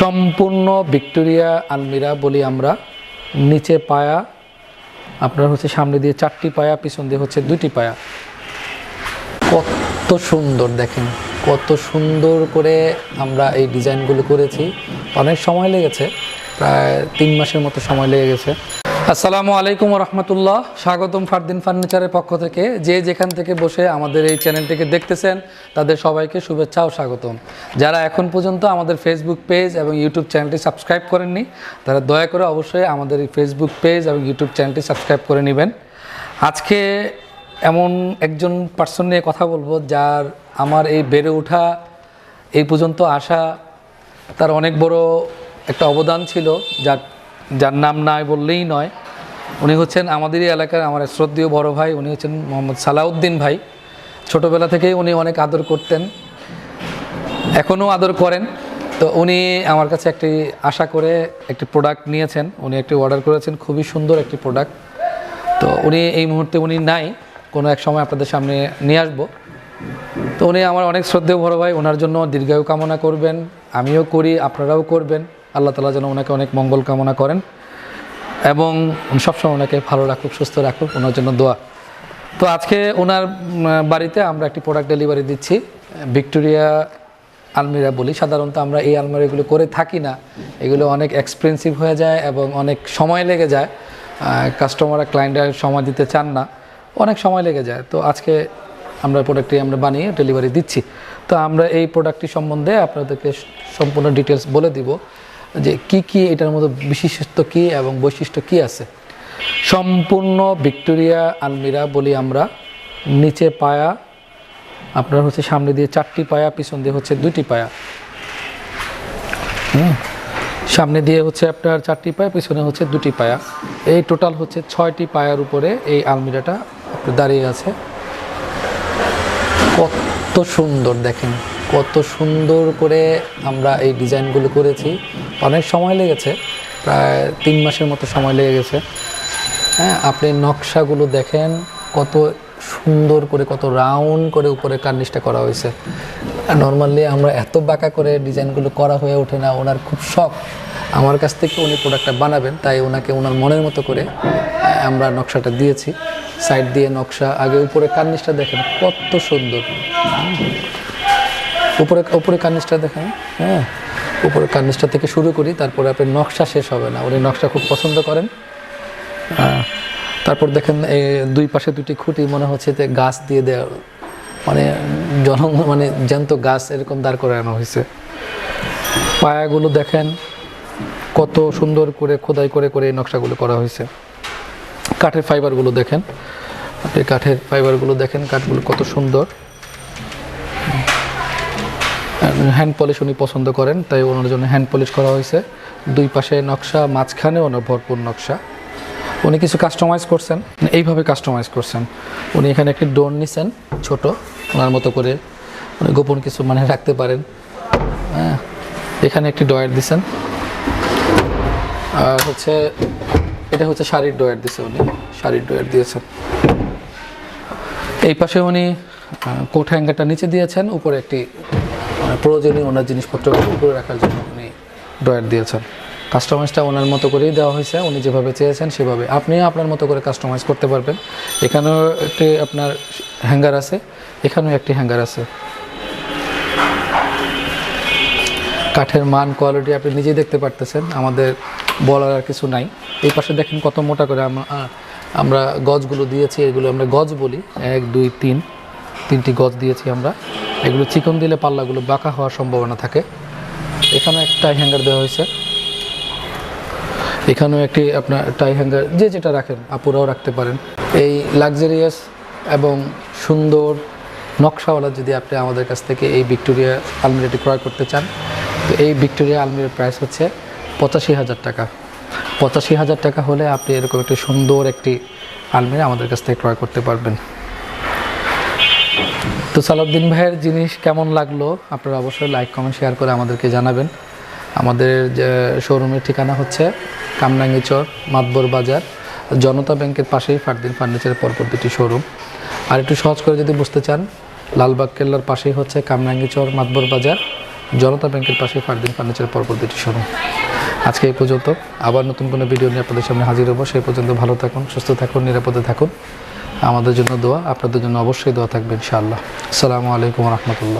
সম্পূর্ণ ভিক্টোরিয়া আলমিরা বলি আমরা। নিচে পায়া, আপনার হচ্ছে সামনে দিয়ে চারটি পায়া, পিছন দিয়ে হচ্ছে দুটি পায়া। কত সুন্দর দেখেন, কত সুন্দর করে আমরা এই ডিজাইনগুলো করেছি। অনেক সময় লেগেছে, প্রায় তিন মাসের মতো সময় লেগে গেছে। আসসালামু আলাইকুম রহমতুল্লাহ স্বাগতম ফারদিন ফার্নিচারের পক্ষ থেকে। যে যেখান থেকে বসে আমাদের এই চ্যানেলটিকে দেখতেছেন, তাদের সবাইকে শুভেচ্ছা ও স্বাগতম। যারা এখন পর্যন্ত আমাদের ফেসবুক পেজ এবং ইউটিউব চ্যানেলটি সাবস্ক্রাইব করেননি, তারা দয়া করে অবশ্যই আমাদের এই ফেসবুক পেজ এবং ইউটিউব চ্যানেলটি সাবস্ক্রাইব করে নেবেন। আজকে এমন একজন পার্সন নিয়ে কথা বলব, যার আমার এই বেড়ে ওঠা, এই পর্যন্ত আসা, তার অনেক বড় একটা অবদান ছিল, যার যার নাম নাই বললেই নয়। উনি হচ্ছেন আমাদেরই এলাকার আমার শ্রদ্ধেয় বড় ভাই, উনি হচ্ছেন মোহাম্মদ সালাউদ্দিন ভাই। ছোটোবেলা থেকেই উনি অনেক আদর করতেন, এখনও আদর করেন। তো উনি আমার কাছে একটি আশা করে একটি প্রোডাক্ট নিয়েছেন, উনি একটি অর্ডার করেছেন, খুবই সুন্দর একটি প্রোডাক্ট তো উনি এই মুহূর্তে উনি নাই, কোনো এক সময় আপনাদের সামনে নিয়ে আসব। তো উনি আমার অনেক শ্রদ্ধেয় বড় ভাই ওনার জন্য দীর্ঘায়ু কামনা করবেন, আমিও করি, আপনারাও করবেন। আল্লাহ তালা যেন ওনাকে অনেক মঙ্গল কামনা করেন এবং সবসময় ওনাকে ভালো রাখুক, সুস্থ রাখুক, ওনার জন্য দোয়া। তো আজকে ওনার বাড়িতে আমরা একটি প্রোডাক্ট ডেলিভারি দিচ্ছি, ভিক্টোরিয়া আলমিরা বলি। সাধারণত আমরা এই আলমারিগুলো করে থাকি না। এগুলো অনেক এক্সপেন্সিভ হয়ে যায় এবং অনেক সময় লেগে যায়। কাস্টমাররা ক্লায়েন্টরা সময় দিতে চান না। অনেক সময় লেগে যায়। তো আজকে আমরা প্রোডাক্টটি আমরা বানিয়ে ডেলিভারি দিচ্ছি। তো আমরা এই প্রোডাক্টটি সম্বন্ধে আপনাদেরকে সম্পূর্ণ ডিটেলস বলে দিব। যে কি কি এটার মধ্যে বিশিষ্টত্ব কি এবং বৈশিষ্ট্য কি আছে? সম্পূর্ণ ভিক্টোরিয়া আলমিরা বলি আমরা, নিচে পায়া, আপনার হচ্ছে সামনে দিয়ে চারটি পায়া, পিছন দিয়ে হচ্ছে দুটি পায়া। হুম? সামনে দিয়ে হচ্ছে আপনার চারটি পায়া, পিছনে হচ্ছে দুটি পায়া। এই টোটাল হচ্ছে ছয়টি পায়ার উপরে এই আলমিরাটা দাঁড়িয়ে আছে। কত সুন্দর দেখেন। কত সুন্দর করে আমরা এই ডিজাইনগুলো করেছি। অনেক সময় লেগেছে, প্রায় তিন মাসের মতো সময় লেগে গেছে। হ্যাঁ আপনি নকশাগুলো দেখেন, কত সুন্দর করে, কত রাউন্ড করে উপরে কার্নিশটা করা হয়েছে। নর্মালি আমরা এত বাঁকা করে ডিজাইনগুলো করা হয়ে ওঠে না, ওনার খুব শখ। আমার কাছ থেকে উনি প্রোডাক্টটা বানাবেন, তাই ওনাকে ওনার মনের মতো করে আমরা নকশাটা দিয়েছি। সাইড দিয়ে নকশা, আগে উপরে কার্নিশটা দেখেন, কত সুন্দর। উপরে উপরে কার্নিশটা দেখেন হ্যাঁ? উপরে কার্নিশটা থেকে শুরু করি তারপরে আপনি নকশা শেষ হবে না। উনি নকশা খুব পছন্দ করেন। আহ, তারপর দেখেন এই দুই পাশে দুটি খুঁটি মনে হচ্ছে যে গাছ দিয়ে দেওয়া মানে জন মানে জ্যান্ত গাছ এরকম দাঁড় করানো হয়েছে। পায়াগুলো দেখেন কত সুন্দর করে খোদাই করে করে এই নকশাগুলো করা হয়েছে। কাঠের ফাইবারগুলো দেখেন আপনি কাঠের ফাইবারগুলো দেখেন কাঠগুলো কত সুন্দর। হ্যান্ড পলিশ উনি পছন্দ করেন, তাই ওনার জন্য হ্যান্ড পলিশ করা হয়েছে। দুই পাশে নকশা মাঝখানে ওনার ভরপুর নকশা। উনি কিছু কাস্টমাইজ করছেন, এইভাবে কাস্টমাইজ করছেন। উনি এখানে একটি ডোর নিছেন, ছোট, ওনার মতো করে উনি গোপন কিছু মানে রাখতে পারেন। হ্যাঁ এখানে একটি ডয়ার দিছেন। আর হচ্ছে, এটা হচ্ছে শাড়ির ডয়ার দিছে উনি, শাড়ির ডয়ার দিয়েছেন। এই পাশে উনি কোট হ্যাঙ্গারটা নিচে দিয়েছেন, উপরে একটি প্রয়োজনীয় ওনার জিনিসপত্রগুলো উপরে রাখার জন্য উনি ড্রয়ার দিয়েছেন। কাস্টমাইজটা ওনার মতো করেই দেওয়া হয়েছে, উনি যেভাবে চেয়েছেন সেভাবে। আপনিও আপনার মতো করে কাস্টমাইজ করতে পারবেন। এখানেও একটি আপনার হ্যাঙ্গার আছে, এখানেও একটি হ্যাঙ্গার আছে। কাঠের মান কোয়ালিটি আপনি নিজেই দেখতে পারতেছেন, আমাদের বলার আর কিছু নাই। এই পাশে দেখেন কত মোটা করে আমরা গজগুলো দিয়েছি, এগুলো আমরা গজ বলি। এক, দুই, তিন, তিনটি গজ দিয়েছি আমরা। এগুলো চিকন দিলে পাল্লাগুলো বাঁকা হওয়ার সম্ভাবনা থাকে। এখানে একটা হ্যাঙ্গার দেওয়া হয়েছে। এখানেও একটি আপনার টাই হ্যাঙ্গার যে যেটা রাখেন, আপুরাও রাখতে পারেন। এই লাক্সারিয়াস এবং সুন্দর নকশাওয়ালা যদি আপনি আমাদের কাছ থেকে এই ভিক্টোরিয়া আলমিরাটি ক্রয় করতে চান, তো এই ভিক্টোরিয়া আলমিরার প্রাইস হচ্ছে পঁচাশি হাজার টাকা। পঁচাশি হাজার টাকা হলে আপনি এরকম একটি সুন্দর একটি আলমিরা আমাদের কাছ থেকে ক্রয় করতে পারবেন। তো সালাউদ্দিন ভাইয়ের জিনিস কেমন লাগল? আপনারা অবশ্যই লাইক কমেন্ট শেয়ার করে আমাদেরকে জানাবেন। আমাদের যে শোরুমের ঠিকানা হচ্ছে কামরাঙ্গিচর মাতবর বাজার, জনতা ব্যাংকের পাশেই ফারদিন ফার্নিচারের পরপর দুটি শোরুম আর একটু সহজ করে যদি বুঝতে চান, লালবাগ কেল্লার পাশেই হচ্ছে কামরাঙ্গিচর মাতবর বাজার, জনতা ব্যাংকের পাশে ফারদিন ফার্নিচারের পরপর দুটি শোরুম আজকে এই পর্যন্ত, আবার নতুন কোনো ভিডিও নিয়ে আপনাদের সামনে হাজির হব। সেই পর্যন্ত ভালো থাকুন, সুস্থ থাকুন, নিরাপদে থাকুন। আমাদের জন্য দোয়া আপনাদের জন্য অবশ্যই দোয়া থাকবে ইনশাআল্লাহ। আসসালামু আলাইকুম রহমতুল্লাহ।